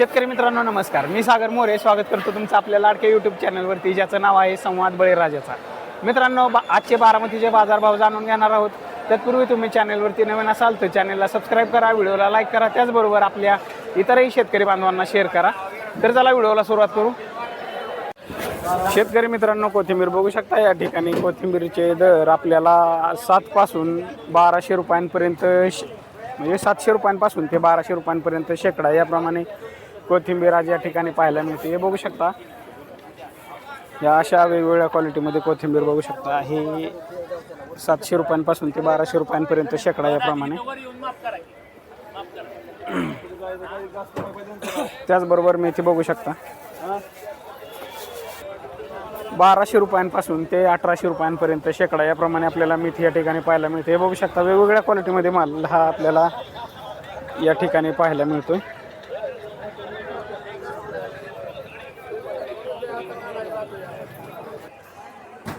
शेतकरी मित्रांनो नमस्कार. मी सागर मोरे. स्वागत करतो तुमचं आपल्या लाडक्या यूट्यूब चॅनलवरती ज्याचं नाव आहे संवाद बळीराजाचा मित्रांनो बा आजचे बारामतीचे बाजारभाव जाणून घेणार आहोत. तत्पूर्वी तुम्ही चॅनलवरती नवीन असाल तर चॅनलला सबस्क्राईब करा व्हिडिओला लाईक करा त्याचबरोबर आपल्या इतरही शेतकरी बांधवांना शेअर करा. तर चला व्हिडिओला सुरुवात करू. शेतकरी मित्रांनो कोथिंबीर बघू शकता या ठिकाणी कोथिंबीरचे दर आपल्याला सातपासून बाराशे रुपयांपर्यंत म्हणजे सातशे रुपयांपासून ते बाराशे रुपयांपर्यंत शेकडा याप्रमाणे कोथिंबीर आज या ठिकाणी पाहायला मिळते. हे बघू शकता. या अशा वेगवेगळ्या क्वालिटीमध्ये कोथिंबीर बघू शकता. हे सातशे रुपयांपासून ते बाराशे रुपयांपर्यंत शेकडा याप्रमाणे. त्याचबरोबर मेथी बघू शकता. बाराशे रुपयांपासून ते अठराशे रुपयांपर्यंत शेकडा याप्रमाणे आपल्याला मेथी या ठिकाणी पाहायला मिळते. हे बघू शकता वेगवेगळ्या क्वालिटीमध्ये माल हा आपल्याला या ठिकाणी पाहायला मिळतोय.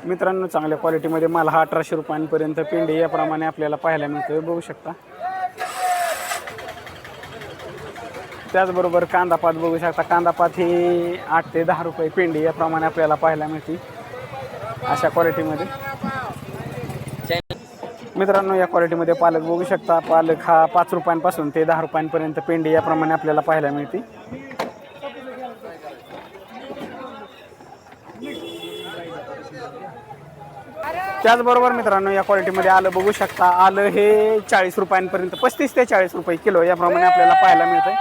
मित्रांनो चांगल्या क्वालिटीमध्ये माल हा अठराशे रुपयांपर्यंत पेंडी याप्रमाणे आपल्याला पाहायला मिळतोय. बघू शकता. त्याचबरोबर कांदापात बघू शकता. कांदापात ही आठ ते दहा रुपये पेंडी याप्रमाणे आपल्याला पाहायला मिळते. अशा क्वालिटीमध्ये. मित्रांनो या क्वालिटीमध्ये पालक बघू शकता. पालक हा पाच रुपयांपासून ते दहा रुपयांपर्यंत पेंडी याप्रमाणे आपल्याला पाहायला मिळते. त्याचबरोबर मित्रांनो या क्वालिटीमध्ये आलं बघू शकता. आलं हे चाळीस रुपयांपर्यंत पस्तीस ते चाळीस रुपये किलो याप्रमाणे आपल्याला पाहायला मिळतंय.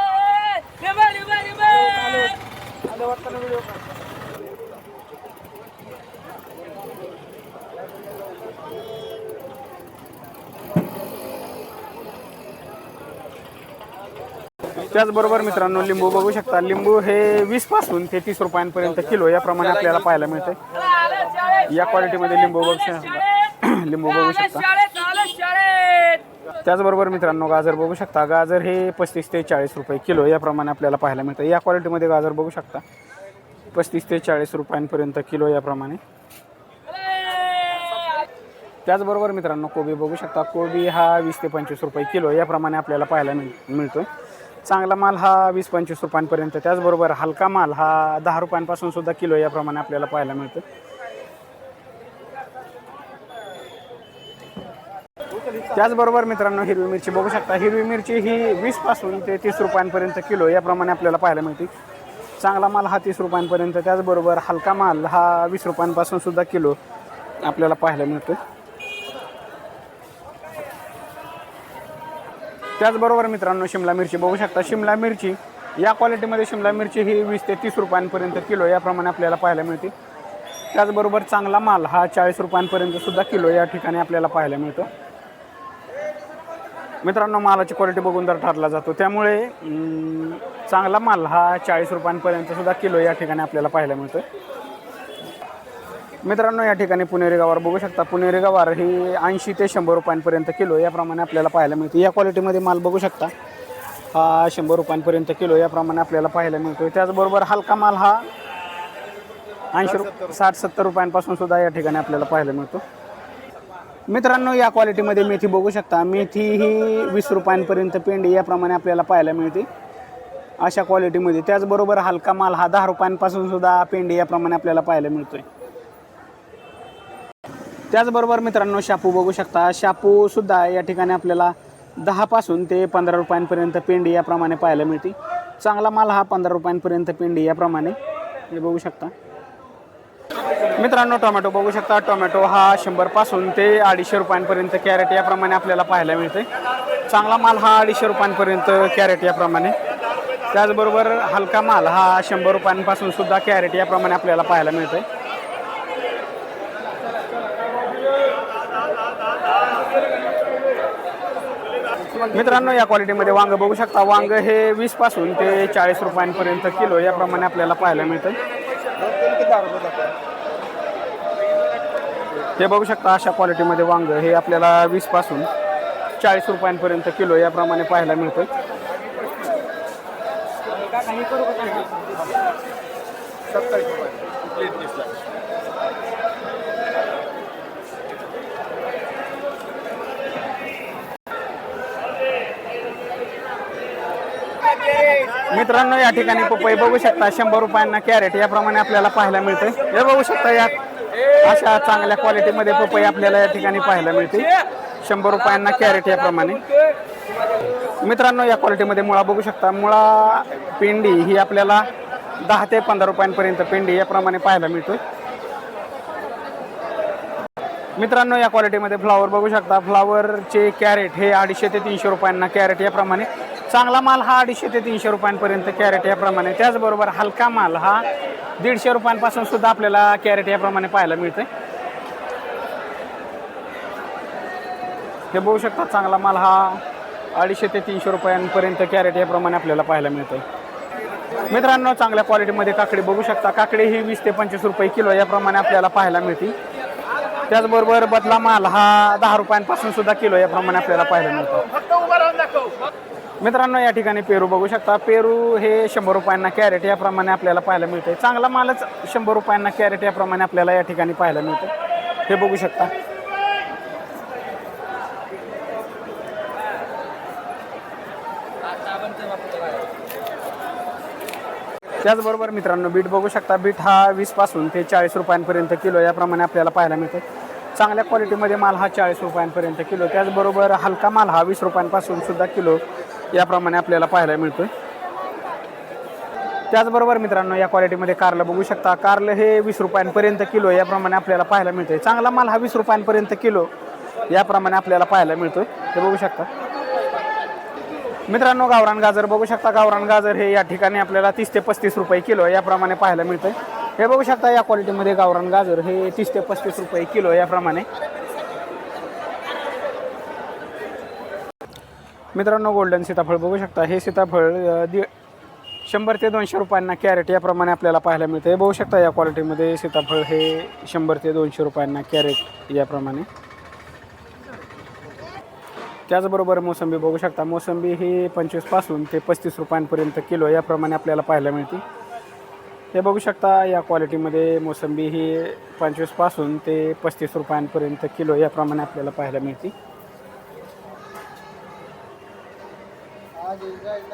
त्याचबरोबर मित्रांनो लिंबू बघू शकता. लिंबू हे वीसपासून ते तीस रुपयांपर्यंत किलो याप्रमाणे आपल्याला पाहायला मिळतंय. या क्वालिटीमध्ये लिंबू बघू शकता. लिंबू बघू शकता. त्याचबरोबर मित्रांनो गाजर बघू शकता. गाजर हे पस्तीस ते चाळीस रुपये किलो याप्रमाणे आपल्याला पाहायला मिळतं. या क्वालिटीमध्ये गाजर बघू शकता. पस्तीस ते चाळीस रुपयांपर्यंत किलो याप्रमाणे. त्याचबरोबर मित्रांनो कोबी बघू शकता. कोबी हा वीस ते पंचवीस रुपये किलो याप्रमाणे आपल्याला पाहायला मिळ मिळतोय. चांगला माल हा वीस पंचवीस रुपयांपर्यंत. त्याचबरोबर हलका माल हा दहा रुपयांपासून सुद्धा किलो याप्रमाणे आपल्याला पाहायला मिळतो त्याचबरोबर मित्रांनो हिरवी मिरची बघू शकता. हिरवी मिरची ही वीसपासून ते तीस रुपयांपर्यंत किलो याप्रमाणे आपल्याला पाहायला मिळते. चांगला माल हा तीस रुपयांपर्यंत त्याचबरोबर हलका माल हा वीस रुपयांपासून सुद्धा किलो आपल्याला पाहायला मिळतो त्याचबरोबर मित्रांनो शिमला मिरची बघू शकता. शिमला मिरची या क्वालिटीमध्ये शिमला मिरची ही वीस ते तीस रुपयांपर्यंत किलो याप्रमाणे आपल्याला पाहायला मिळते. त्याचबरोबर चांगला माल हा चाळीस रुपयांपर्यंत सुद्धा किलो या ठिकाणी आपल्याला पाहायला मिळतो. मित्रांनो मालाची क्वालिटी बघून दर ठरला जातो. त्यामुळे चांगला माल हा चाळीस रुपयांपर्यंत सुद्धा किलो या ठिकाणी आपल्याला पाहायला मिळतो मित्रांनो या ठिकाणी पुणेरी गवार बघू शकता. पुणेरी गवार ही ऐंशी ते शंभर रुपयांपर्यंत किलो याप्रमाणे आपल्याला पाहायला मिळते. या क्वालिटीमध्ये माल बघू शकता. हा शंभर रुपयांपर्यंत किलो याप्रमाणे आपल्याला पाहायला मिळतो त्याचबरोबर हलका माल हा ऐंशी रु साठ सत्तर रुपयांपासून सुद्धा या ठिकाणी आपल्याला पाहायला मिळतो. मित्रांनो या क्वालिटीमध्ये मेथी बघू शकता. मेथी ही वीस रुपयांपर्यंत पेंडी याप्रमाणे आपल्याला पाहायला मिळते. अशा क्वालिटीमध्ये. त्याचबरोबर हलका माल हा दहा रुपयांपासून सुद्धा पेंडी याप्रमाणे आपल्याला पाहायला मिळतोय. त्याचबरोबर मित्रांनो शापू बघू शकता. शापू सुद्धा या ठिकाणी आपल्याला दहापासून ते पंधरा रुपयांपर्यंत पेंडी याप्रमाणे पाहायला मिळते. चांगला माल हा पंधरा रुपयांपर्यंत पेंडी याप्रमाणे. हे बघू शकता. मित्रांनो टोमॅटो बघू शकता. टोमॅटो हा शंभरपासून ते अडीचशे रुपयांपर्यंत कॅरेट याप्रमाणे आपल्याला पाहायला मिळते चांगला माल हा अडीचशे रुपयांपर्यंत कॅरेट याप्रमाणे. त्याचबरोबर हलका माल हा शंभर रुपयांपासून सुद्धा कॅरेट याप्रमाणे आपल्याला पाहायला मिळते मित्रांनो या क्वालिटीमध्ये वांग बघू शकता. वांग हे वीसपासून ते चाळीस रुपयांपर्यंत किलो याप्रमाणे आपल्याला पाहायला मिळतं हे बघू शकता अशा क्वालिटीमध्ये वांग हे आपल्याला वीसपासून चाळीस रुपयांपर्यंत किलो याप्रमाणे पाहायला मिळतं मित्रांनो या ठिकाणी पपई बघू शकता शंभर रुपयांना कॅरेट याप्रमाणे आपल्याला पाहायला मिळते हे बघू शकता यात अशा चांगल्या क्वालिटीमध्ये पपई आपल्याला या ठिकाणी पाहायला मिळते. शंभर रुपयांना कॅरेट याप्रमाणे. मित्रांनो या क्वालिटीमध्ये मुळा बघू शकता. मुळा पेंडी ही आपल्याला दहा ते पंधरा रुपयांपर्यंत पेंडी याप्रमाणे पाहायला मिळतो मित्रांनो या क्वालिटीमध्ये फ्लावर बघू शकता. फ्लावरचे कॅरेट हे अडीचशे ते तीनशे रुपयांना कॅरेट याप्रमाणे. चांगला माल हा अडीचशे ते तीनशे रुपयांपर्यंत कॅरेट याप्रमाणे. त्याचबरोबर हलका माल हा दीडशे रुपयांपासून सुद्धा आपल्याला कॅरेट याप्रमाणे पाहायला मिळते हे बघू शकता चांगला माल हा अडीचशे ते तीनशे रुपयांपर्यंत कॅरेट याप्रमाणे आपल्याला पाहायला मिळतोय. मित्रांनो चांगल्या क्वालिटीमध्ये काकडी बघू शकता. काकडी ही वीस ते पंचवीस रुपये किलो याप्रमाणे आपल्याला पाहायला मिळते. त्याचबरोबर बदला माल हा दहा रुपयांपासून सुद्धा किलो याप्रमाणे आपल्याला पाहायला मिळतो. मित्रांनो या ठिकाणी पेरू बघू शकता. पेरू हे शंभर रुपयांना कॅरेट याप्रमाणे आपल्याला पाहायला मिळते चांगला मालच शंभर रुपयांना कॅरेट याप्रमाणे आपल्याला या ठिकाणी पाहायला मिळतं हे बघू शकता. त्याचबरोबर मित्रांनो बीट बघू शकता. बीट हा वीसपासून ते चाळीस रुपयांपर्यंत किलो याप्रमाणे आपल्याला पाहायला मिळतो चांगल्या क्वालिटीमध्ये माल हा चाळीस रुपयांपर्यंत किलो. त्याचबरोबर हलका माल हा वीस रुपयांपासून सुद्धा किलो याप्रमाणे आपल्याला पाहायला मिळतोय. त्याचबरोबर मित्रांनो या क्वालिटीमध्ये कारलं बघू शकता. कारलं हे वीस रुपयांपर्यंत किलो याप्रमाणे आपल्याला पाहायला मिळतोय. चांगला माल हा वीस रुपयांपर्यंत किलो याप्रमाणे आपल्याला पाहायला मिळतोय. हे बघू शकता. मित्रांनो गावरान गाजर बघू शकता. गावरान गाजर हे या ठिकाणी आपल्याला तीस ते पस्तीस रुपये किलो याप्रमाणे पाहायला मिळतंय. हे बघू शकता या क्वालिटीमध्ये गावरान गाजर हे तीस ते पस्तीस रुपये किलो याप्रमाणे. मित्रांनो गोल्डन सीताफळ बघू शकता. हे सीताफळ दि शंभर ते दोनशे रुपयांना कॅरेट याप्रमाणे आपल्याला पाहायला मिळतं हे बघू शकता या क्वालिटीमध्ये सीताफळ हे शंभर ते दोनशे रुपयांना कॅरेट याप्रमाणे. त्याचबरोबर मोसंबी बघू शकता. मोसंबी ही पंचवीसपासून ते पस्तीस रुपयांपर्यंत किलो याप्रमाणे आपल्याला पाहायला मिळते. हे बघू शकता या क्वालिटीमध्ये मोसंबी ही पंचवीसपासून ते पस्तीस रुपयांपर्यंत किलो याप्रमाणे आपल्याला पाहायला मिळते.